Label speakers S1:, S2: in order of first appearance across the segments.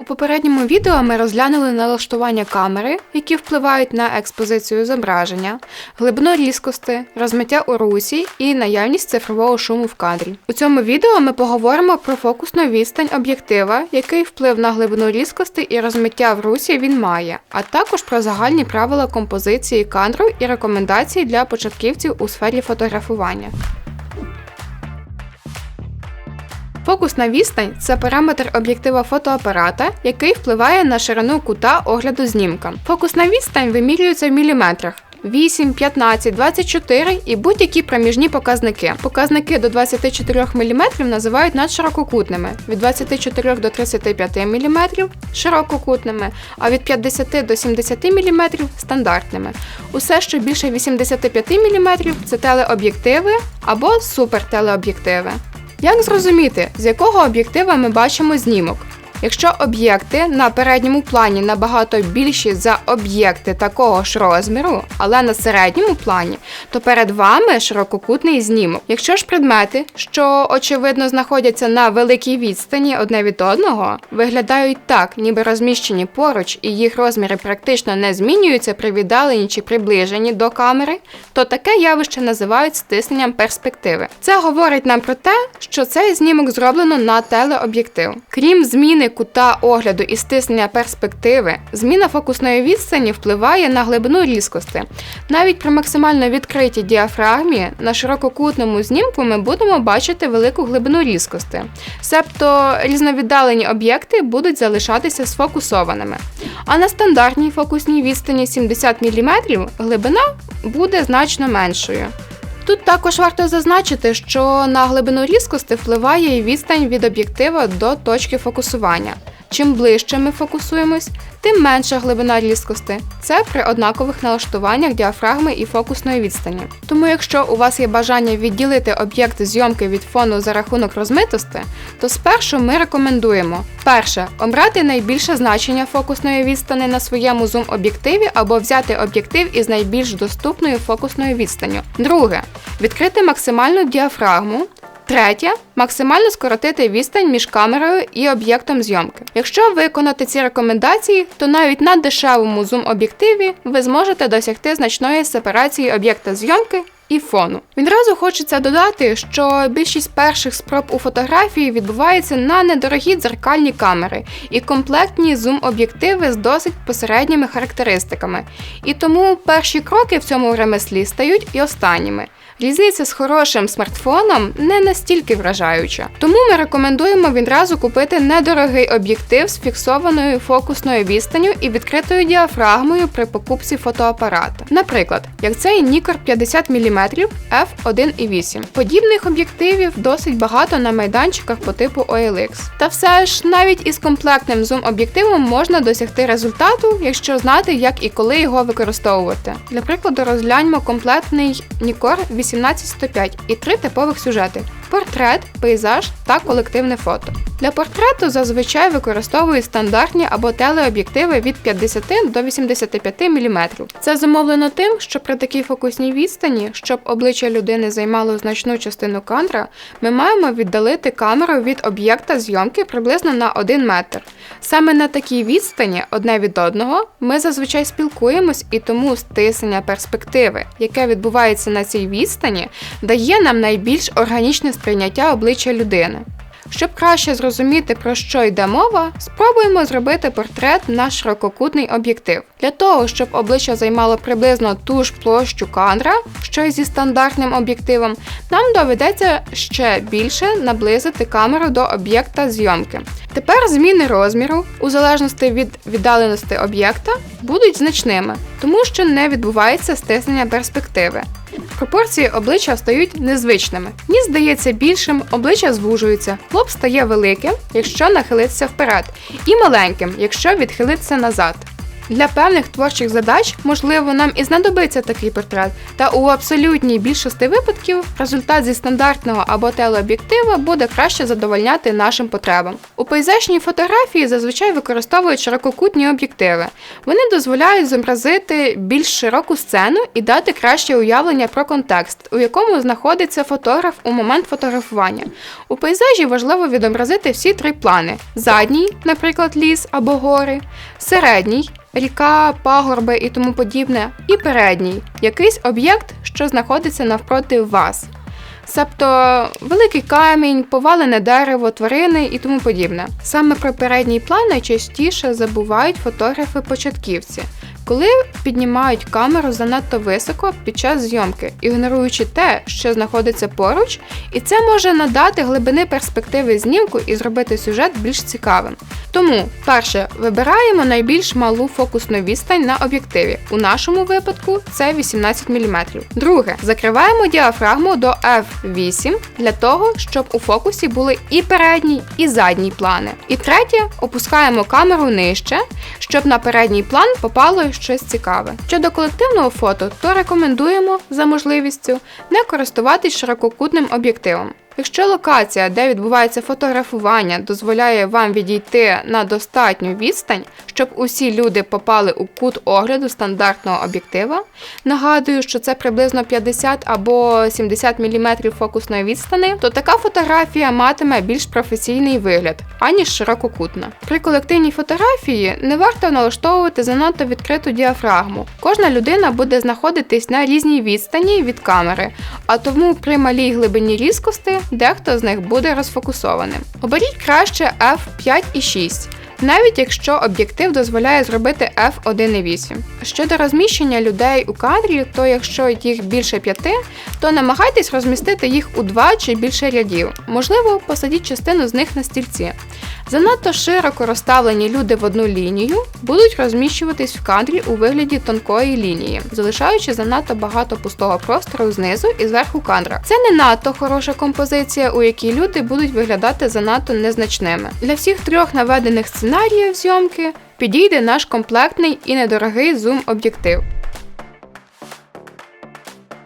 S1: У попередньому відео ми розглянули налаштування камери, які впливають на експозицію зображення, глибину різкості, розмиття у русі і наявність цифрового шуму в кадрі. У цьому відео ми поговоримо про фокусну відстань об'єктива, який вплив на глибину різкості і розмиття в русі він має, а також про загальні правила композиції кадру і рекомендації для початківців у сфері фотографування. Фокусна відстань це параметр об'єктива фотоапарата, який впливає на ширину кута огляду знімка. Фокусна відстань вимірюється в міліметрах. 8, 15, 24 і будь-які проміжні показники. Показники до 24 мм називають надширококутними, від 24 до 35 мм ширококутними, а від 50 до 70 мм стандартними. Усе, що більше 85 мм це телеоб'єктиви або супертелеоб'єктиви. Як зрозуміти, з якого об'єктива ми бачимо знімок? Якщо об'єкти на передньому плані набагато більші за об'єкти такого ж розміру, але на середньому плані, то перед вами ширококутний знімок. Якщо ж предмети, що очевидно знаходяться на великій відстані одне від одного, виглядають так, ніби розміщені поруч, і їх розміри практично не змінюються при віддаленні чи приближенні до камери, то таке явище називають стисненням перспективи. Це говорить нам про те, що цей знімок зроблено на телеоб'єктив. Крім зміни кута огляду і стиснення перспективи, зміна фокусної відстані впливає на глибину різкості. Навіть при максимально відкритій діафрагмі на ширококутному знімку ми будемо бачити велику глибину різкості. Себто різновіддалені об'єкти будуть залишатися сфокусованими. А на стандартній фокусній відстані 70 мм глибина буде значно меншою. Тут також варто зазначити, що на глибину різкості впливає і відстань від об'єктива до точки фокусування. Чим ближче ми фокусуємось, тим менша глибина різкості. Це при однакових налаштуваннях діафрагми і фокусної відстані. Тому, якщо у вас є бажання відділити об'єкт зйомки від фону за рахунок розмитості, то спершу ми рекомендуємо перше обрати найбільше значення фокусної відстані на своєму зум-об'єктиві або взяти об'єктив із найбільш доступною фокусною відстанню. Друге відкрити максимальну діафрагму. Третє максимально скоротити відстань між камерою і об'єктом зйомки. Якщо виконати ці рекомендації, то навіть на дешевому зум-об'єктиві ви зможете досягти значної сепарації об'єкта зйомки і фону. Відразу хочеться додати, що більшість перших спроб у фотографії відбувається на недорогі дзеркальні камери і комплектні зум-об'єктиви з досить посередніми характеристиками. І тому перші кроки в цьому ремеслі стають і останніми різниця з хорошим смартфоном не настільки вражаюча. Тому ми рекомендуємо відразу купити недорогий об'єктив з фіксованою фокусною відстанню і відкритою діафрагмою при покупці фотоапарата. Наприклад, як цей Нікор 50 мм F1,8. Подібних об'єктивів досить багато на майданчиках по типу OLX. Та все ж навіть із комплектним зум-об'єктивом можна досягти результату, якщо знати, як і коли його використовувати. Для прикладу, розгляньмо комплектний Нікор 80 118-105 і три типових сюжети портрет, пейзаж та колективне фото. Для портрету зазвичай використовують стандартні або телеоб'єктиви від 50 до 85 мм. Це зумовлено тим, що при такій фокусній відстані, щоб обличчя людини займало значну частину кадра, ми маємо віддалити камеру від об'єкта зйомки приблизно на 1 метр. Саме на такій відстані одне від одного ми зазвичай спілкуємось і тому стиснення перспективи, яке відбувається на цій відстані, дає нам найбільш органічне сприйняття обличчя людини. Щоб краще зрозуміти, про що йде мова, спробуємо зробити портрет на ширококутний об'єктив. Для того, щоб обличчя займало приблизно ту ж площу кадра, що й зі стандартним об'єктивом, нам доведеться ще більше наблизити камеру до об'єкта зйомки. Тепер зміни розміру, у залежності від віддаленості об'єкта, будуть значними, тому що не відбувається стиснення перспективи. Пропорції обличчя стають незвичними. Ніс здається більшим, обличчя звужується, лоб стає великим, якщо нахилитися вперед, і маленьким, якщо відхилитися назад. Для певних творчих задач, можливо, нам і знадобиться такий портрет, та у абсолютній більшості випадків результат зі стандартного або телеоб'єктива буде краще задовольняти нашим потребам. У пейзажній фотографії зазвичай використовують ширококутні об'єктиви. Вони дозволяють зобразити більш широку сцену і дати краще уявлення про контекст, у якому знаходиться фотограф у момент фотографування. У пейзажі важливо відобразити всі три плани: задній, наприклад, ліс або гори, середній. Ріка, пагорби і тому подібне, і передній якийсь об'єкт, що знаходиться навпроти вас. Себто великий камінь, повалене дерево, тварини і тому подібне. Саме про передній план найчастіше забувають фотографи-початківці, коли піднімають камеру занадто високо під час зйомки, ігноруючи те, що знаходиться поруч, і це може надати глибини перспективи знімку і зробити сюжет більш цікавим. Тому, перше, вибираємо найбільш малу фокусну відстань на об'єктиві. У нашому випадку це 18 мм. Друге, закриваємо діафрагму до F8 для того, щоб у фокусі були і передній, і задній плани. І третє, опускаємо камеру нижче, щоб на передній план попало щось цікаве. Щодо колективного фото, то рекомендуємо за можливістю не користуватись ширококутним об'єктивом. Якщо локація, де відбувається фотографування, дозволяє вам відійти на достатню відстань, щоб усі люди попали у кут огляду стандартного об'єктива, нагадую, що це приблизно 50 або 70 мм фокусної відстани, то така фотографія матиме більш професійний вигляд, аніж ширококутна. При колективній фотографії не варто налаштовувати занадто відкриту діафрагму. Кожна людина буде знаходитись на різній відстані від камери, а тому при малій глибині різкості дехто з них буде розфокусованим. Оберіть краще f5 і 6. Навіть якщо об'єктив дозволяє зробити f1.8. Щодо розміщення людей у кадрі, то якщо їх більше п'яти, то намагайтесь розмістити їх у два чи більше рядів. Можливо, посадіть частину з них на стільці. Занадто широко розставлені люди в одну лінію будуть розміщуватись в кадрі у вигляді тонкої лінії, залишаючи занадто багато пустого простору знизу і зверху кадра. Це не надто хороша композиція, у якій люди будуть виглядати занадто незначними. Для всіх трьох наведених сценаріїв зйомки підійде наш комплектний і недорогий зум-об'єктив.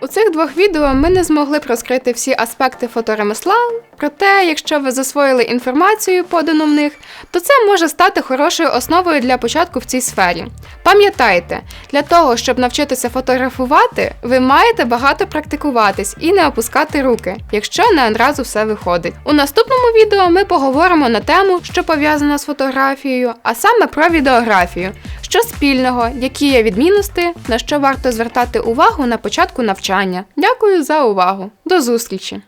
S1: У цих двох відео ми не змогли б розкрити всі аспекти фоторемесла, проте, якщо ви засвоїли інформацію, подану в них, то це може стати хорошою основою для початку в цій сфері. Пам'ятайте, для того, щоб навчитися фотографувати, ви маєте багато практикуватись і не опускати руки, якщо не одразу все виходить. У наступному відео ми поговоримо на тему, що пов'язана з фотографією, а саме про відеографію. Що спільного, які є відмінності, на що варто звертати увагу на початку навчання. Дякую за увагу. До зустрічі!